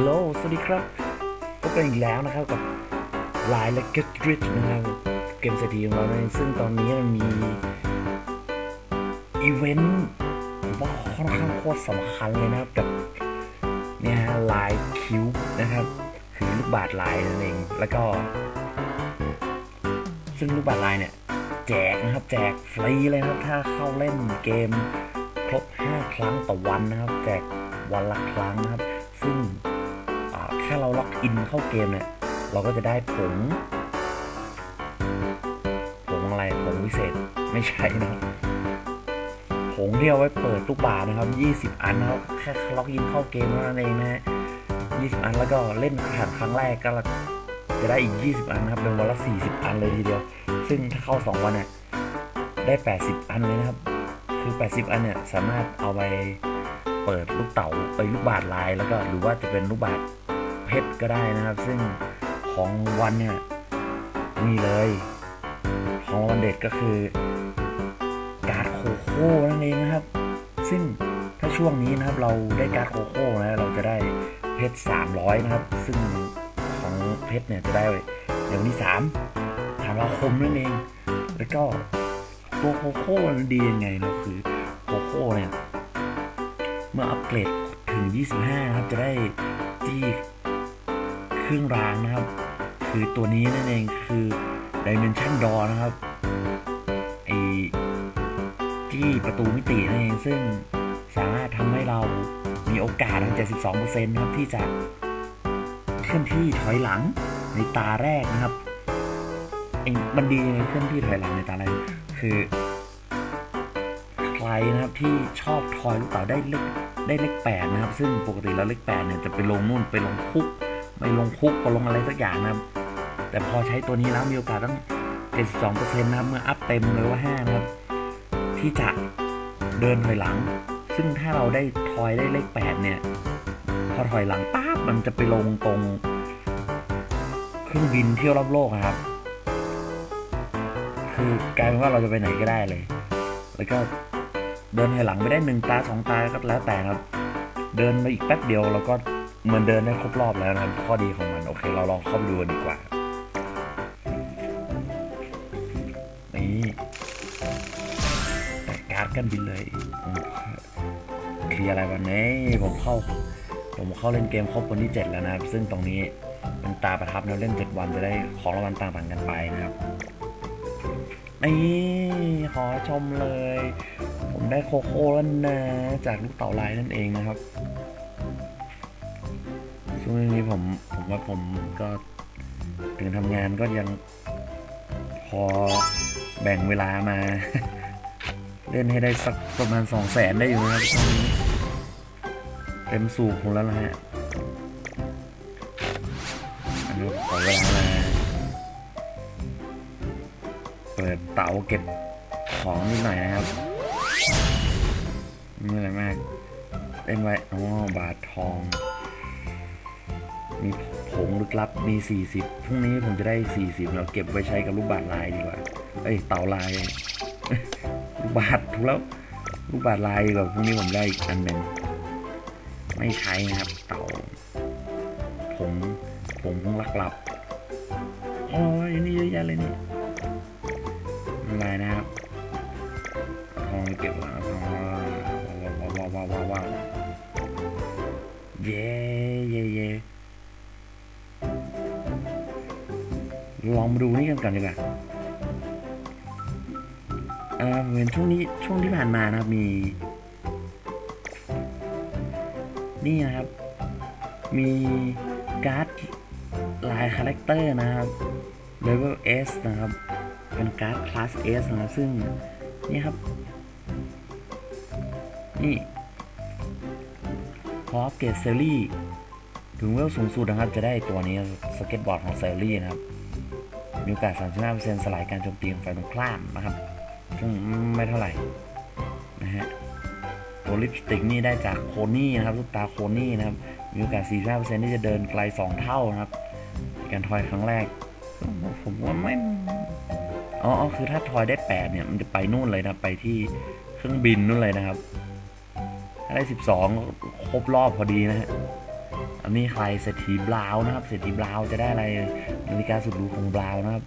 ฮัลโหล สวัสดีครับ พบกันอีกแล้วนะครับกับไลน์และ Get Rich นะครับ เกมเศรษฐีของเราเองซึ่งตอนนี้มันมี อีเวนต์ว่าค่อนข้างโคตรสำคัญเลยนะครับกับเนี่ยฮะไลน์คิวนะครับ คือลูกบาทลายนั่นเอง แล้วก็ ซึ่งลูกบาทลายเนี่ย แจกนะครับ แจกฟรีเลยนะครับ ถ้าเข้าเล่นเกมครบ 5 ครั้งต่อวันนะครับ แจกวันละครั้งนะครับ ซึ่ง อ่าเราล็อกอินเข้าเกมเนี่ย เราก็จะได้ผงผงอะไรผงวิเศษไม่ใช่นะครับผงที่เอาไว้เปิดลูกบาศก์นะครับ 20 อันนะครับแค่ล็อกอินเข้าเกมเท่านั้นเองนะฮะ20 อันแล้วก็เล่นผ่านครั้งแรกก็จะได้อีก 20 อันนะครับเป็นวันละ 40 อันเลยทีเดียว ซึ่งถ้าเข้า 2 วันเนี่ยได้ 80 อันเลยนะครับ คือ 80 อันเนี่ยสามารถเอาไปเปิดลูกเต๋าไปลูกบาศก์ลายแล้วก็หรือว่าจะเป็นลูกบาศก์ เพชรก็ได้นะครับ ซึ่งของวันเนี่ยนี่เลย ของวันเด็ดก็คือ การ์ดโคโค่นั่นเองนะครับ ซึ่งถ้าช่วงนี้นะครับเราได้การ์ดโคโค่นะเราจะได้เพชร300 นะครับ ซึ่งของเพชรเนี่ยจะได้ในวันที่3ธันวาคมนั่นเอง แล้วก็ตัวโคโค่มันดียังไงเราคือโคโค่เนี่ย เมื่ออัปเกรดถึง 25 นะครับ จะได้จี้ เครื่องรางนะครับ คือตัวนี้นั่นเองคือ Dimension Door นะครับไอจี้ประตูมิตินั่นเองซึ่งสามารถทำให้เรามีโอกาสทั้ง72%นะครับที่จะเคลื่อนที่ถอยหลังในตาแรกนะครับไอ้มันดียังไงเคลื่อนที่ถอยหลังในตาแรกคือใครนะครับที่ชอบทอยลูกเต๋าได้เลขได้เลขแปดนะครับ ซึ่งปกติแล้วเลขแปดเนี่ยจะไปลงนู่นไปลงคุก ไม่ลงคุกก็ลงอะไรสักอย่างนะครับ แต่พอใช้ตัวนี้แล้วมีโอกาสตั้ง 72%นะครับเมื่ออัพเต็มเลยว่า5นะครับ ที่จะเดินถอยหลัง ซึ่งถ้าเราได้ทอยได้เลข 8 เนี่ย พอถอยหลังปั๊บมันจะไปลงตรงเครื่องบินเที่ยวรอบโลกครับ คือกลายเป็นว่าเราจะไปไหนก็ได้เลย แล้วก็เดินถอยหลังไปได้หนึ่งตาสองตาก็แล้วแต่ครับ เดินไปอีกแป๊บเดียวเราก็ มือนเดินได้ครบรอบแล้วนะครับ ข้อดีของมัน โอเค เราลองเข้าไปดูดีกว่า นี่แต่การ์ดกันบินเลยเคลียร์อะไรวันนี้ผมเข้า ผมเข้าเล่นเกมครบวันที่ 7 แล้วนะครับ ซึ่งตรงนี้เป็นตาประทับนะเล่น 7 วันจะได้ของรางวัลต่างๆกันไปนะครับนี่ขอชมเลย ผมได้โคโค่แล้วนะ จากลูกเต่าลายนั่นเองนะครับ ช่วงนี้ผมผมว่าผมก็ถึงทำงานก็ยังพอแบ่งเวลามา เล่นให้ได้สักประมาณสองแสนได้อยู่นะครับช่วงนี้เต็มสูบผมแล้วนะฮะอันนี้ขอเวลามาเปิดเตาเก็บของนิดหน่อยนะครับไม่อะไรมากเล่นไว้อ๋อบาททอง มีผงลึกลับมี 40พรุ่งนี้ผมจะได้ 40 เราเก็บไว้ใช้กับลูกบาทลายดีกว่า เอ้ยเต่าลายลูกบาทถูกแล้วลูกบาทลายดีกว่าพรุ่งนี้ผมได้อีกอันหนึ่งไม่ใช้นะครับเต่าผงผงผงลักลับโอ้ยนี่เยอะแยะเลยนี่ไม่เป็นไรนะครับเอาทองเก็บก่อนเอาทองว้าวว้าวว้าวว้าวว้าวเย้ ลองมาดูนี่กันก่อนดีกว่าเออเหมือนช่วงนี้ช่วงที่ผ่านมานะครับมี นี่นะครับ มีการ์ดลายคาแรคเตอร์นะครับ level S นะครับ เป็นการ์ดคลาส S นะครับ ซึ่งนี่ครับ นี่พออัปเกรดเซลลี่ถึงเวลสูงสุดนะครับ จะได้ตัวนี้สเก็ตบอร์ดของเซลลี่นะครับ มีโอกาส 35%สลายการโจมตีของฝ่ายตรงข้ามนะครับ ซึ่งไม่เท่าไหร่นะฮะตัวลิปสติกนี่ได้จากโคนี่นะครับลูกตาโคนี่นะครับ มีโอกาส 45%ที่จะเดินไกล 2 เท่านะครับ การทอยครั้งแรก ผมว่าไม่อ๋ออคือถ้าทอยได้แปดเนี่ย มันจะไปนู่นเลยนะ ไปที่เครื่องบินนู่นเลยนะครับ ถ้าได้สิบสองครบรอบพอดีนะฮะ อันนี้ใครเศรษฐีบราวน์นะครับ เศรษฐีบราวน์จะได้อะไร นาฬิกาสุดหรูของบราวน์นะครับ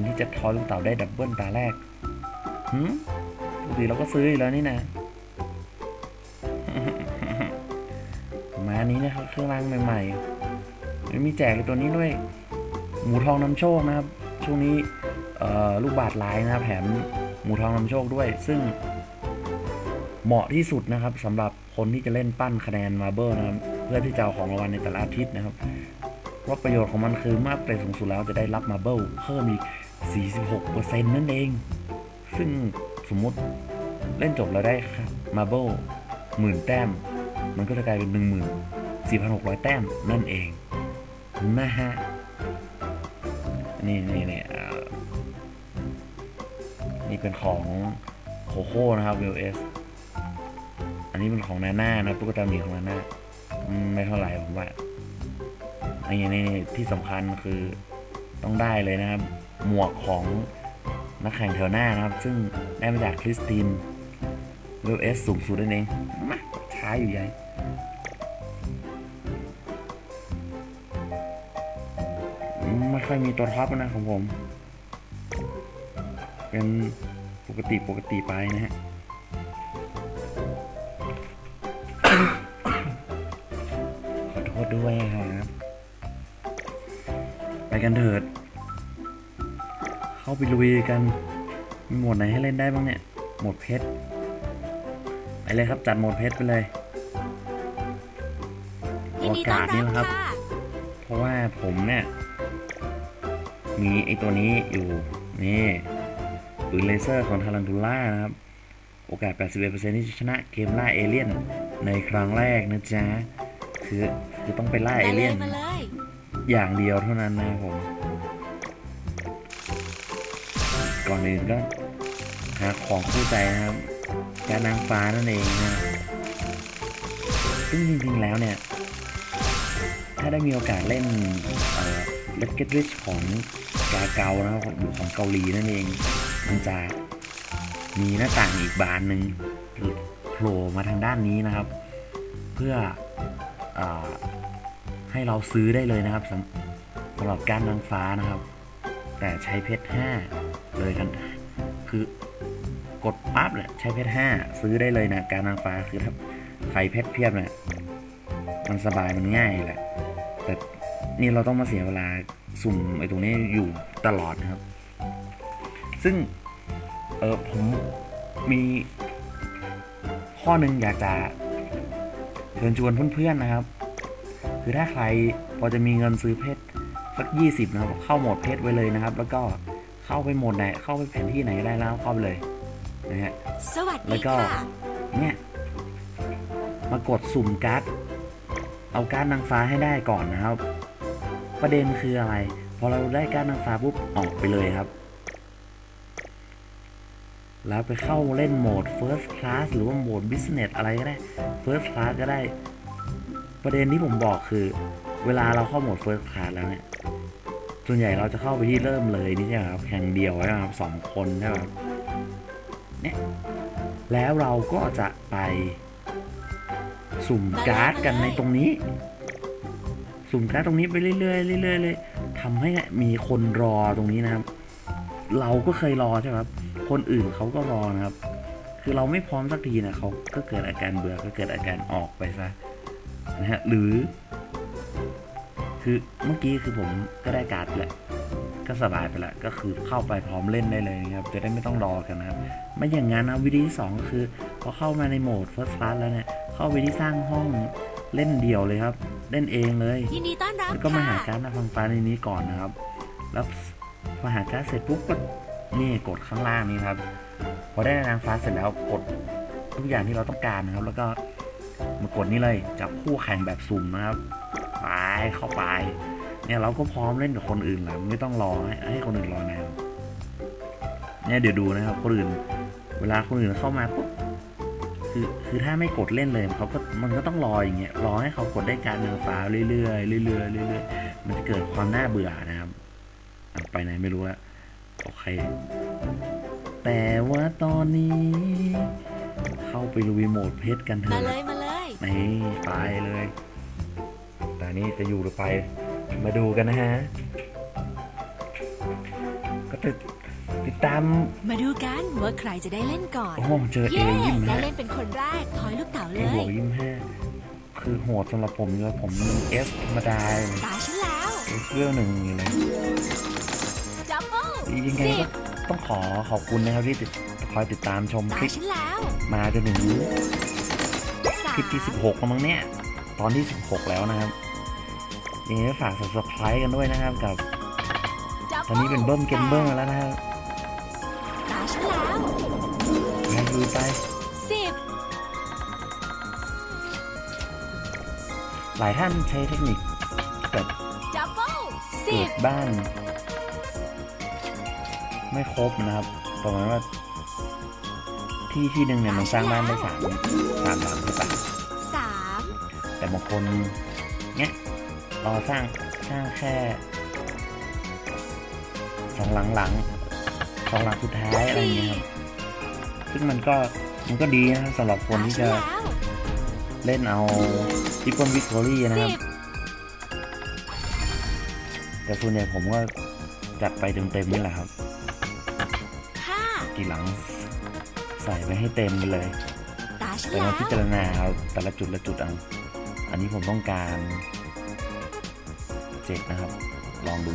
45%ที่จะทอยลูกเต่าได้ดับเบิลตาแรกหืมปกติเราก็ซื้ออยู่แล้วนี่นะมาอันนี้นะครับเครื่องรางใหม่ๆไม่มีแจกเลยตัวนี้ด้วย หมูทองนำโชคนะครับ ช่วงนี้ลูกบาทลายนะครับแถมหมูทองนำโชคด้วย ซึ่งเหมาะที่สุดนะครับสำหรับคนที่จะเล่นปั้นคะแนนมาเบิลนะครับ เพื่อที่จะเอาของรางวัลในแต่ละอาทิตย์นะครับ ว่าประโยชน์ของมันคือเมื่ออัปรสูงสุดแล้วจะได้รับมาเบิลเพิ่มอีก 46%นั่นเอง ซึ่งสมมติเล่นจบแล้วได้มาเบิลหมื่นแต้ม มันก็จะกลายเป็น 14,600 แต้มนั่นเอง นะฮะ นี่นี่นี่อ่อนี่เป็นของโคโค่นะครับ w เอสอันนี้เป็นของนาน่านะตุ๊กตาหมีของนาน่าไม่เท่าไหร่ผมว่า นนี้นี่ที่สำคัญคือต้องได้เลยนะครับ หมวกของนักแข่งแถวหน้านะครับ ซึ่งได้มาจากคริสติน w เอสสูงสุดนั่นเองมาช้าอยู่ใหญ่ไม่ค่อยมีตัวท็อปนะของผม เป็นปกติปกติไปนะฮะ กันเถิด เข้าไปลุยกัน มีโหมดไหนให้เล่นได้บ้างเนี่ยโหมดเพชร ไปเลยครับจัดโหมดเพชรไปเลยยินดีต้อนโอกาสนี่รับแหละครับค่ะเพราะว่าผมเนี่ย มีไอตัวนี้อยู่ นี่ปืนเลเซอร์ของทารันทูล่านะครับ โอกาส 81%ที่จะชนะเกมล่าเอเลี่ยนในครั้งแรกนะจ๊ะ คือ คือต้องไปล่าเอมาเลเลี่ยยนมาเลย อย่างเดียวเท่านั้นนะครับผม ก่อนอื่นก็หาของคู่ใจนะครับการนางฟ้านั่นเองนะซึ่งจริงๆแล้วเนี่ย ถ้าได้มีโอกาสเล่นเอ่อ Let's Get Rich ของกาเกานะครับหรือของเกาหลีนั่นเอง มันจะมีหน้าต่างอีกบานหนึ่งโผล่มาทางด้านนี้นะครับ เพื่ออ ให้เราซื้อได้เลยนะครับสำหรับการนางฟ้านะครับ แต่ใช้เพชรห้าเลยกัน คือกดปั๊บเนี่ยใช้เพชรห้าซื้อได้เลยนะการนางฟ้าคือถ้าใครเพชรเพียบเนี่ยมันสบายมันง่ายแหละ แต่นี่เราต้องมาเสียเวลาสุ่มไอ้ตรงนี้อยู่ตลอดนะครับ ซึ่งเออผมมีข้อหนึ่งอยากจะเชิญชวนเพื่อนๆนะครับ คือถ้าใครพอจะมีเงินซื้อเพชรสักยี่สิบนะครับเข้าโหมดเพชรไว้เลยนะครับ แล้วก็เข้าไปโหมดไหนเข้าไปแผนที่ไหนก็ได้แล้วเข้าไปเลยนะฮะสวัสแล้ดีวก็ค่ะเนี่ยมากดสุ่มการ์ดเอาการ์ดนางฟ้าให้ได้ก่อนนะครับ ประเด็นคืออะไรพอเราได้การ์ดนางฟ้าปุ๊บออกไปเลยครับ แล้วไปเข้าเล่นโหมด First Class หรือว่าโหมด Business อะไรก็ได้ First Class ก็ได้ ประเด็นที่ผมบอกคือ เวลาเราเข้าโหมด First Class แล้วเนี่ย ส่วนใหญ่เราจะเข้าไปที่เริ่มเลยนี่ใช่ไหมครับแข่งเดียวใช่ไหมครับสองคนใช่ไหมครับเนี่ยแล้วเราก็จะไปสุ่มการ์ดกันในตรงนี้ สุ่มการ์ดตรงนี้ไปเรื่อยๆเรื่อยๆเลยทำให้มีคนรอตรงนี้นะครับ เราก็เคยรอใช่ไหมครับ คนอื่นเขาก็รอนะครับ คือเราไม่พร้อมสักทีนะเขาก็เกิดอาการเบื่อก็เกิดอาการออกไปซะ นะฮะหรือ คือเมื่อกี้คือผมก็ได้การ์ดแหละก็สบายไปละก็คือเข้าไปพร้อมเล่นได้เลยนะครับ จะได้ไม่ต้องรอกันนะครับ ไม่อย่างนั้นนะวิธีที่สองก็คือพอเข้ามาในโหมด First Class แล้วเนี่ยเข้าไปที่สร้างห้องเล่นเดี่ยวเลยครับ เล่นเองเลยยินดีต้อนรับแล้วก็มาหาค่ะการ์ดนาฟังฟ้าในนี้ก่อนนะครับแล้วพอหาการ์ดเสร็จปุ๊บก็นี่กดข้างล่างนี้ครับ พอได้นางฟ้าเสร็จแล้วกดทุกอย่างที่เราต้องการนะครับ แล้วก็ มากดนี่เลยจับคู่แข่งแบบสุ่มนะครับไปเข้าไป เนี่ยเราก็พร้อมเล่นกับคนอื่นแล้วไม่ต้องรอให้ให้คนอื่นรอนานเนี่ยเดี๋ยวดูนะครับคนอื่น เวลาคนอื่นเข้ามาปุ๊บคือคือถ้าไม่กดเล่นเลยเขาก็มันก็ต้องรออย่างเงี้ยรอให้เขากดได้การนางฟ้าเรื่อยๆเรื่อยๆเรื่อยๆมันจะเกิดความน่าเบื่อนะครับ ไปไหนไม่รู้ล้วโอเค แต่ว่าตอนนี้ เข้าไปลุยโหมดเพชรกันเถอะ เลยมาเลยนี่ไปเลยนี้จะอยู่หรือไป มาดูกันนะฮะ ก็ติดติดตาม มาดูกันว่าใครจะได้เล่นก่อน โอ้โหเจอเอเย่ยิ้มได้ฮะเล่นเป็นคนแรกทอยลูกเต๋าเลเอบวยกยิ้มห้าคือโหดสำหรับผมเลยผมเอฟธรรมดาเลยตาฉันแล้ว เอฟเวลหนึ่งอยู่เลย ดับเบิลยังไงสิก็บต้องขอขอบคุณนะครับที่ติดคอยติดตามชมตาคลิปฉันแล้ว มาจนถึงสาค ลิปที่ม16แล้วมั้งเนี่ย ตอนที่ 16 แล้วนะครับยังไงก็ฝาก subscribe กันด้วยนะครับกับดับ ตอนนี้เป็นเบิ้มเกมเบอร์แล้วนะครับตาฉันแล้วไปดูไปสิบหลายท่านใช้เทคนิคแบบดับเบิลสิเกิบดบ้าน ไม่ครบนะครับประมาณว่าที่ที่หนึ่งเนี่ยมันสร้างบ้านได้สามสามหลังใช่ปะสามแต่ บางคนเนี้ยรอสร้างสร้างแค่สองหลังหลังสองหลังสุดท้ายอะไรอย่างเงี้ยครับซึ่งมันก็มันก็ดีนะครับสำหรับคนตาที่ฉันจะแล้วเล่นเอาทิปเปิลวิกตอรี่นะคสิรับบแต่ส่วนใหญ่ผมก็จัดไปเต็มๆนี่แหละครับห้าทีหลังใส่ไปให้เต็มไปเลยตาฉันแต่แล้มาวพิจารณาเอาแต่ละจุดละจุดเอา อันนี้ผมต้องการเจ็ดนะครับ ลองดู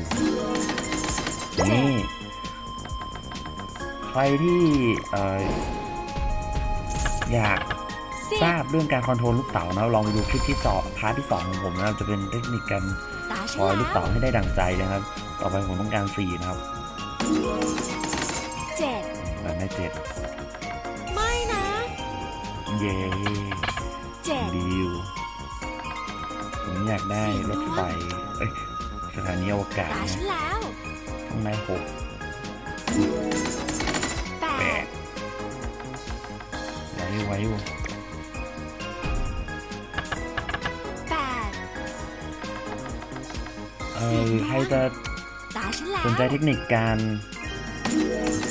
นี่ใครที่เอ่ออยากสิบทราบเรื่องการคอนโทรลลูกเต๋านะลองไปดูคลิปที่สองพาร์ทที่สองของผมนะครับจะเป็นเทคนิคการตาฉัคนอยแล้ลูกเต๋าวให้ได้ดังใจนะครับ ต่อไปผมต้องการสี่นะครับเจ็ดแบบได้เจ็ดไม่นะ เย้ อยากได้รถไฟเอ้ยสถานีอวกาศตาเนี่ยฉันแล้วต้องได้หกแปแปดดไว้ไว้อยู่แปดเออใครจะตาฉันแล้วสนใจเทคนิคการ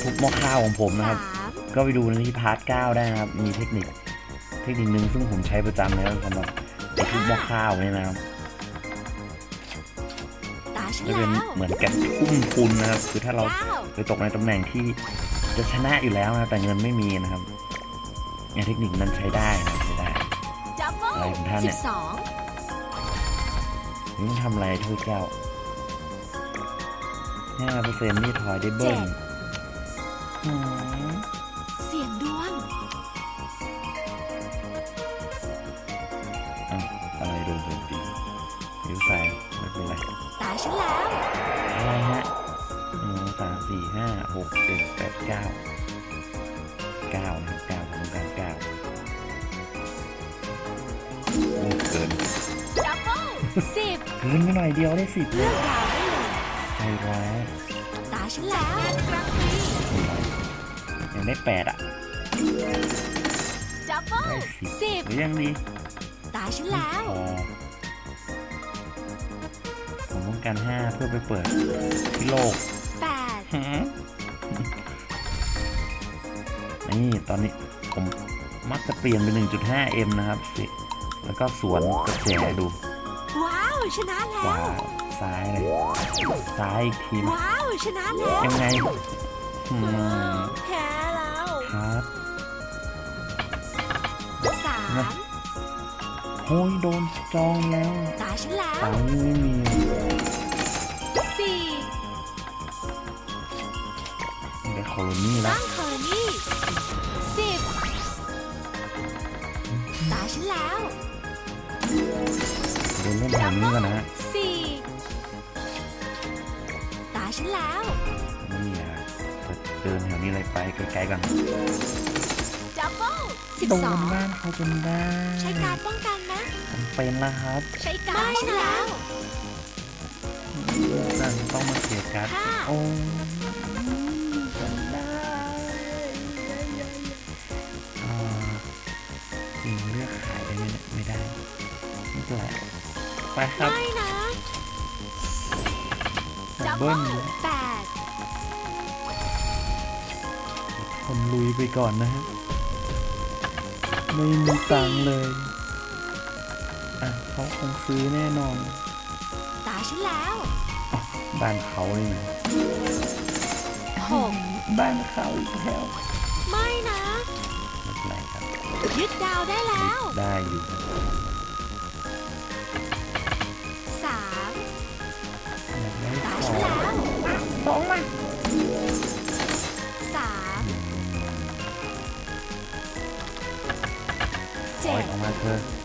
ทุบหม้อข้าวของผมนะครับสามก็ไปดูในที่พาร์ทเก้าได้นะครับ มีเทคนิค เทคนิคหนึ่งซึ่งผมใช้ประจำเลยนะสำหรับไอ้ ทุบหม้อข้าวเนี่ยนะครับตาฉันจะแล้เป็นวเหมือนกับทุ่มทุนนะครับ คือถ้าเราเก้าไปตกในตำแหน่งที่จะชนะอยู่แล้วนะแต่เงินไม่มีนะครับเนี่ยเทคนิคนั้นใช้ได้นะครับใช้ได้ดับเบิลอะไรของท่านเนี่สิยบสองนี่มันทำอะไรถ้วยแก้วห้าเปอร์เซ็นต์นี่ถอยได้เบิ้ล นิ้วใส่ไม่เป็นไรตาฉันแล้วอะไรฮะหนึ่งสองสามสี่ห้าหกเจ็ดแปดเก้าเก้านะครับเก้าผมต้องการเก้าโอ้เกินดับเบิลสิบเกินไปหน่อยเดียวได้สิบเลเลืยอกดาวได้เลยใจร้ายตาฉันแล้วกลางปียังได้แปดอะ ดับเบิลได้สิบสิบหรือยังดีตาฉันแล้ว พอผมต้อง การห้าเพื่อไปเปิดที่โลกแปดหืมนี่ตอนนี้ผมมักจะเปลี่ยนเป็น 1.5M นะครับสิแล้วก็สวนกระแจดู ว้าวชนะขแล้ววาซ้ายเลย ซ้ายอีกทีมว้าวชนะแล้ว ยังไง โอ้ยโดนจองแล้วตาฉันแล้วตังค์ไม่มีสี่ได้โคโลนี่แล้ตั้วงคอนี่สิบตาฉันแล้วเดินเล่นแถวนี้ก่อนนะฮะสี่ตาฉันแล้วนี่นะเดินแถวนี้เลยไปไกลๆก่อนดับเบิลสิบโดสอนงบ้านเขาจนได้ ใช้การป้องกันนะจำ เป็นแล้วครับใช้การไม่แล้วนั่นต้องมาเสียการ์ดห้าโอ้จำได้อ่าสิ่งเลือกขายได้ไหมเนี่ยไม่ได้ไม่เป็นไรไปครับไม่นะดับเบิ้ลเลยแปดคนลุยไปก่อนนะฮะ ไม่มีตังค์เลย อะเขาคงซื้อแน่นอนตาฉันแล้วบ้านเขาเลยนะหกบ้านเขาอีกแล้วไม่นะ ไม่เป็นไรครับยึดดาวได้แล้วได้อยู่ครับสามอยากได้ตาขฉัอนงแล้วสองมาสามอืมเจ็โอ้ยดออกมาเธอ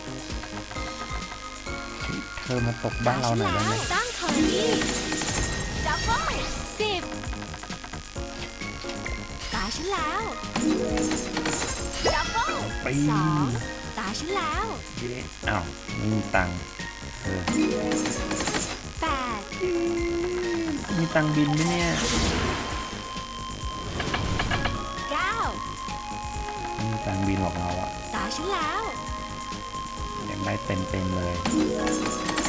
เธ อมาตกบ้านเราหน่อยได้ไหมตั้งคอรี่ดับเบิ้ลสิบตาฉันแล้วดับเบิ้ลปีสองตาฉันแล้วเย้อ้าวไม่มีตังค์เธอแปดมีตังค์บินไหมเนี่ยเก้าไม่มีตังค์บินหรอกเราอะตาฉันแล้วอยากได้เต็มเต็มๆเลยสิบ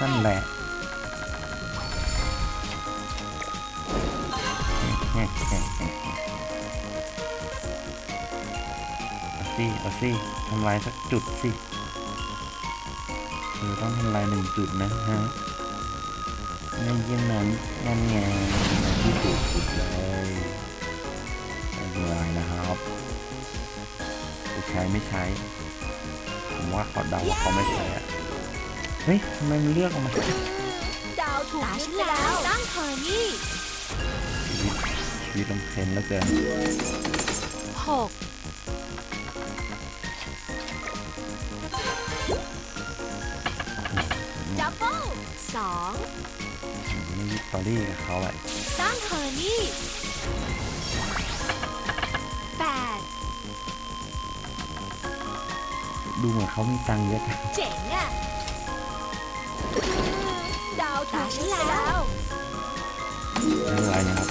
นั่นเอ็ดแหละเอาสิเอาสิทำลายสักจุดสิเธอต้องทำลายหนึ่งจุดนะฮะไม่เยี่ยงนั้นนั่นไงที่ถูกสุดเลยไม่เป็นไรนะครับจะใช้ไม่ใช้ ผมว่าเขาเดาว่าเขาไม่ใช้อะ เฮ้ยทำไมมันเลือกออกมาดาวถูกตาฉันแล้วตั้งคอรี่ชีวิตชีวิตลงเทรนแล้วเกินหกดับเบิลสองไม่ยึดตอรี่กับเขาเลยสร้างคอรี่แปดดูเหมือนเขามีตังค์เยอะจังเจ๋งอะดาว ตาฉันแล้วไม่เป็นไรนะครับ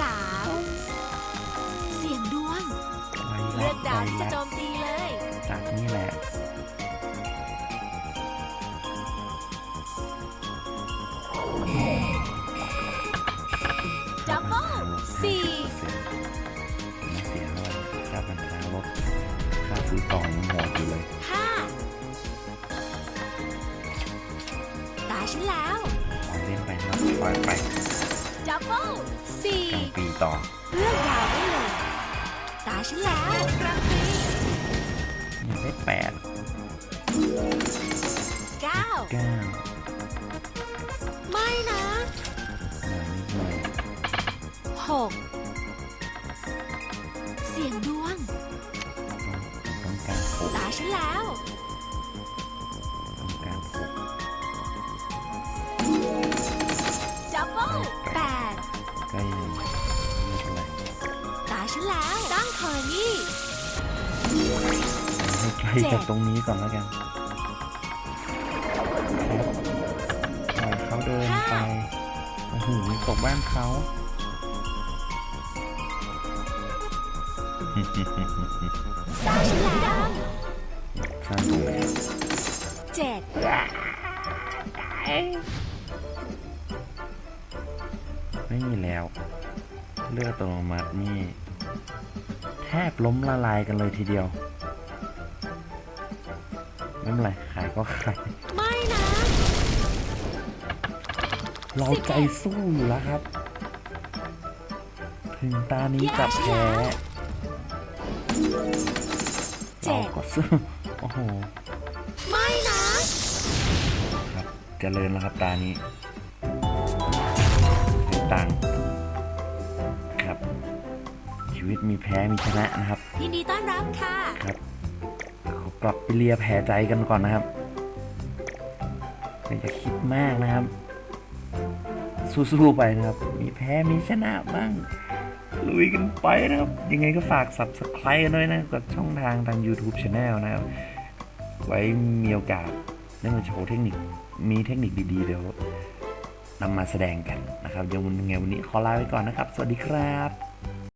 สามเสียงดวงไวเลืรัอกกดาวไวที่จะรัโจกมตีเลย จากนี่แหละ ต่อเลือกดาวได้เลยตาฉันแล้วกลางปียังได้แปดเก้าเก้าไม่นะหน่อยนิดหน่อยหกเสียงดวงต้องต้องการหกตาฉันแล้ว ฉันแล้วตั้งคอรี่ให้ใกล้จากตรงนี้ก่อนแล้วกันครับปล่อยเขาเดินไปโอ้โหตกบ้านเขาตาฉันแล้วข้างตรงไหนเจ็ดไม่มีแล้ว เลือดอัตโนมัตินี่แทบล้มละลายกันเลยทีเดียว ไม่เป็นไรขายก็ขายไม่นะเราใจสู้อยู่แล้วครับ ถึงตานี้จะแพ้เจ็เราดก็สู้โอ้โหไม่นะครับเจริญแล้วครับตานี้ให้ตังค์ครับ ชีวิตมีแพ้มีชนะนะครับยินดีต้อนรับค่ะ ครับขอกลับไปเลียแผลใจกันก่อนนะครับก็อย่าคิดมากนะครับ สู้ๆไปนะครับ มีแพ้มีชนะบ้างลุยกันไปนะครับ ยังไงก็ฝาก subscribe กันด้วยนะกับช่องทางทาง YouTube Channel นะครับ ไว้มีโอกาสได้มาโชว์เทคนิคมีเทคนิคดีๆ เดี๋ยวนำมาแสดงกันนะครับเดี๋ยวยังไงวันนี้ขอลาไปก่อนนะครับ สวัสดีครับ